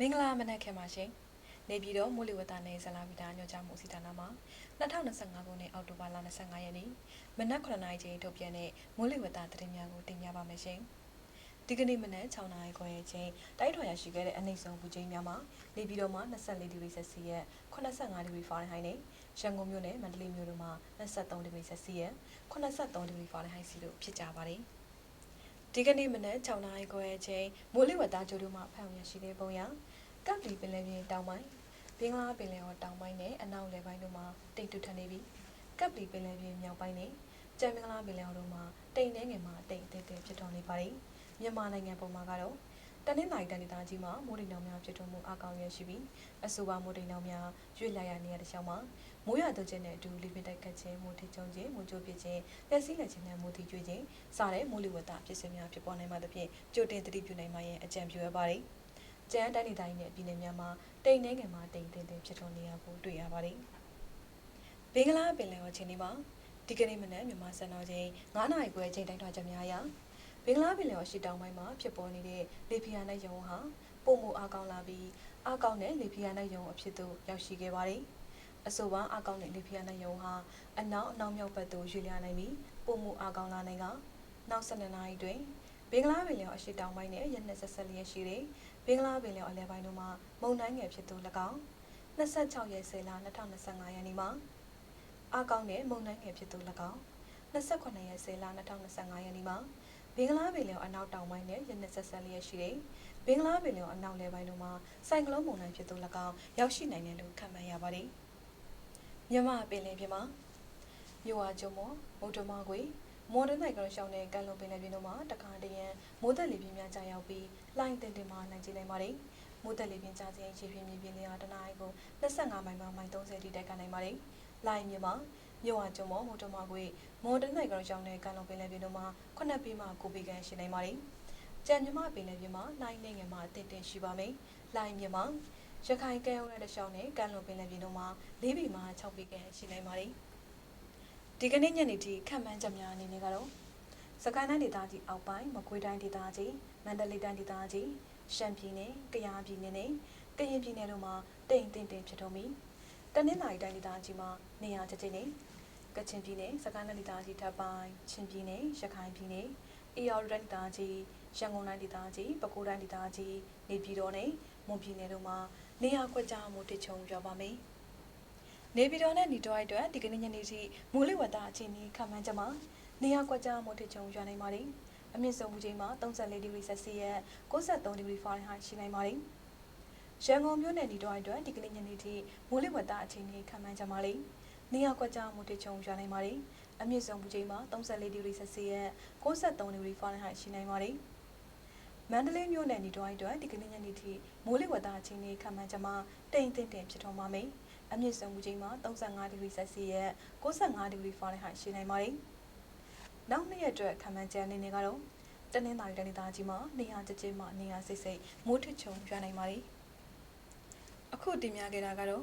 မင်္ဂလာမနက်ခင်ပါရှင်။နေပြည်တော်မိုးလေဝသနယ်ဇလာဗီတာညွှန်ကြားမှုစီဌာနမှ2025ခုနှစ်အောက်တိုဘာလ25ရက်နေ့မနက်9:00နာရီချိန်ထုတ်ပြန်တဲ့မိုးလေဝသသတင်းများကိုတင်ပြပါမယ်ရှင်။ဒီကနေ့မနက်6:00နာရီခွဲအချိန်တိုက်ထွာရရှိခဲ့တဲ့အနှိမ့်ဆုံးပူချိန်များမှာနေပြည်တော်မှာ24ဒီဂရီဆက်စီယက်85ဒီဂရီဖာရင်ဟိုက်နဲ့ရန်ကုန်မြို့နယ်မန္တလေးမြို့တို့မှာ23ဒီဂရီဆက်စီယက်83ဒီဂရီဖာရင်ဟိုက်စီတို့ဖြစ်ကြပါတယ်။ ဒီကနေ့မနက်6နာရီခွဲအချိန်မိုးလေဝသကြိုးတို့မှဖန်ရရှိတဲ့ပုံရကပ်လီပင်လယ်ပြင်တောင်ပိုင်းဘင်္ဂလားပင်လယ်ော်တောင်ပိုင်းနဲ့အနောက်လယ်ပိုင်းတို့မှာတိမ်တူထန်နေပြီးကပ်လီပင်လယ်ပြင်မြောက်ပိုင်းနဲ့ကျန်မင်္ဂလားပင်လယ်ော်တို့မှာတိမ်နှဲငယ်မှာတိမ်အသေးသေးဖြစ်တော်နေပါတယ်မြန်မာနိုင်ငံပုံမှာကတော့ တနင်္လာရီတန်ဒေသကြီးမှာမိုးတိမ်တောင်များဖြစ်ထွန်းမှုအကောင်ရရှိပြီးအဆိုပါမိုးတိမ်တောင်များရွေ့လျာနေရတဲ့ချောင်းမှာမိုးရသွန်းခြင်းနဲ့အတူလေပြင်းတိုက်ကတ်ခြင်းမိုးထိချုံခြင်းမိုးကြိုးပစ်ခြင်းလက်စည်းလက်ခြင်းနဲ့မိုးတီကျွေးခြင်းစတဲ့မိုးလေဝသဖြစ်စဉ်များဖြစ်ပေါ်နိုင်မှသဖြင့်ကြိုတင်သတိပြုနိုင်မှရဲ့အကြံပြုရပါတယ်။ကျန်းတိုင်းဒေသကြီးနဲ့ပြည်နယ်များမှာတိမ်နှဲငယ်မှာတိမ်တင်တင်ဖြစ်ထွန်းနေရဖို့တွေ့ရပါတယ်။ဘင်္ဂလားပင်လယ်ော်ချင်းဒီမှာဒီကနေ့မနက်မြန်မာစံတော်ချိန်9နာရီခွဲချိန်တိုင်းထွာချက်များအရ ဘင်္ဂလားပင်လယ်ော်ရှိတောင်ပိုင်းမှာဖြစ်ပေါ်နေတဲ့လေပြင်းနဲ့ယုံဟာပုံမူအကောင်လာပြီးအကောင်နဲ့လေပြင်းနဲ့ယုံအဖြစ်သို့ရောက်ရှိခဲ့ပါတယ်။အဆိုပါအကောင်နဲ့လေပြင်းနဲ့ယုံဟာအနောက်အနောက်မြောက်ဘက်သို့ရွေ့လျားနိုင်ပြီးပုံမူအကောင်လာနိုင်ကနောက်12နာရီတွင်ဘင်္ဂလားပင်လယ်ော်အရှိတောင်ပိုင်းနဲ့ရနှစ်ဆက်ဆက်လျက်ရှိတဲ့ဘင်္ဂလားပင်လယ်ော်အလဲပိုင်းတို့မှာမုန်တိုင်းငယ်ဖြစ်သူ၎င်း26ရက်10လ2025ရက်နေ့မှာအကောင်နဲ့မုန်တိုင်းငယ်ဖြစ်သူ၎င်း28ရက်10လ2025ရက်နေ့မှာ ဘင်္ဂလားပင်လယ်ော်အနောက်တောင်ပိုင်းနဲ့ရနှစ်ဆက်ဆက်လျက်ရှိတဲ့ဘင်္ဂလားပင်လယ်ော်အနောက်လယ်ပိုင်းတို့မှာဆိုင်ကလုန်းမုန်တိုင်းဖြစ်သူ၎င်းရောက်ရှိနိုင်တယ်လို့ခန့်မှန်းရပါတယ်မြန်မာပင်လယ်ပြင်မှာမြို့ဝကျုံမောမုတ်တမကွေမော်ဒန်နိုင်ကရရှောင်းတဲ့ကန်လုံပင်လယ်ပြင်တို့မှာတခါတရံမိုးသက်လေပြင်းများကြာရောက်ပြီးလိုင်းတင်တင်မှနိုင်ကျနိုင်ပါတယ်မိုးသက်လေပြင်းကြာခြင်းရေပြင်းမြေပြင်းများတနအီကို25မိုင်မှမိုင်30တိတိုက်ကနိုင်ပါတယ်လိုင်းမြေမှာ မြို့ဝကျုံမောမုတ်တမကွေမော်ဒန်နိုင်ကရရှောင်းတဲ့ကန်လုံပင်လယ်ပြင်တို့မှာ9ပေမှ9ပေခန့်ရှိနိုင်ပါတယ်ကြံမြမပင်လယ်ပြင်မှာလိုင်းနေငယ်မှာအသင့်တင်ရှိပါမယ်လိုင်းမြေမှာရခိုင်ကဲရုံးတဲ့တခြားနဲ့ကန်လုံပင်လယ်ပြင်တို့မှာ၄ပေမှ6ပေခန့်ရှိနိုင်ပါတယ်ဒီကနေ့ညနေထိခံမှန်းချက်များအနေနဲ့ကတော့စကိုင်းတိုင်းဒေသကြီးအောက်ပိုင်းမကွေးတိုင်းဒေသကြီးမန္တလေးတိုင်းဒေသကြီးရှမ်းပြည်နယ်ကယားပြည်နယ်နဲ့ကရင်ပြည်နယ်တို့မှာတိမ်တင်တင်ဖြစ်ထုံးပြီးတနင်္လာရီတိုင်းဒေသကြီးမှာနေရာကျကျနေ ကချင်ပြည်နယ်စကိုင်းတိုင်းဒေသကြီးထပ်ပိုင်းချင်းပြည်နယ်ရခိုင်ပြည်နယ်အေရဝတီတိုင်းဒေသကြီးရန်ကုန်တိုင်းဒေသကြီးပဲခူးတိုင်းဒေသကြီးနေပြည်တော်နဲ့မွန်ပြည်နယ်တို့မှာနေရာကွက်ကြားမှုတချုံပြောပါမယ်။နေပြည်တော်နဲ့ညီတော်အတွက်ဒီကနေ့ညနေထိမိုးလေဝသအခြေအနေခန့်မှန်းချက်မှာနေရာကွက်ကြားမှုတချုံရွာနိုင်ပါတယ်။အမြင့်ဆုံးမူချိန်မှာ34ဒီဂရီဆက်စီယက်63ဒီဂရီဖာရင်ဟိုက်ရှိနိုင်ပါတယ်။ရန်ကုန်မြို့နယ်ညီတော်အတွက်ဒီကနေ့ညနေထိမိုးလေဝသအခြေအနေခန့်မှန်းချက်မှာလေ နေရာကွက်ကြားမှုတချုံရွာနိုင်ပါတယ်။အမြင့်ဆုံးမူချိန်မှာ34ဒီဂရီဆက်စီယက်63ဒီဂရီဖာရင်ဟိုက်ရှိနိုင်ပါတယ်။မန္တလေးမြို့နယ်ညီတော်အတွက်ဒီကနေ့ညနေထိမိုးလေဝသအခြေအနေခန့်မှန်းချက်မှာတိမ်တင်တင်ဖြစ်ထွန်းပါမယ်။အမြင့်ဆုံးမူချိန်မှာ35ဒီဂရီဆက်စီယက်65ဒီဂရီဖာရင်ဟိုက်ရှိနိုင်ပါတယ်။နောက်နှစ်ရက်အတွက်ခန့်မှန်းချက်အနေနဲ့ကတော့တနင်္လာရီတိုင်းဒေသကြီးမှာနေရာကျကျမှနေရာစိတ်စိတ်မိုးထချုံရွာနိုင်ပါတယ်။အခုတင်ပြခဲ့တာကတော့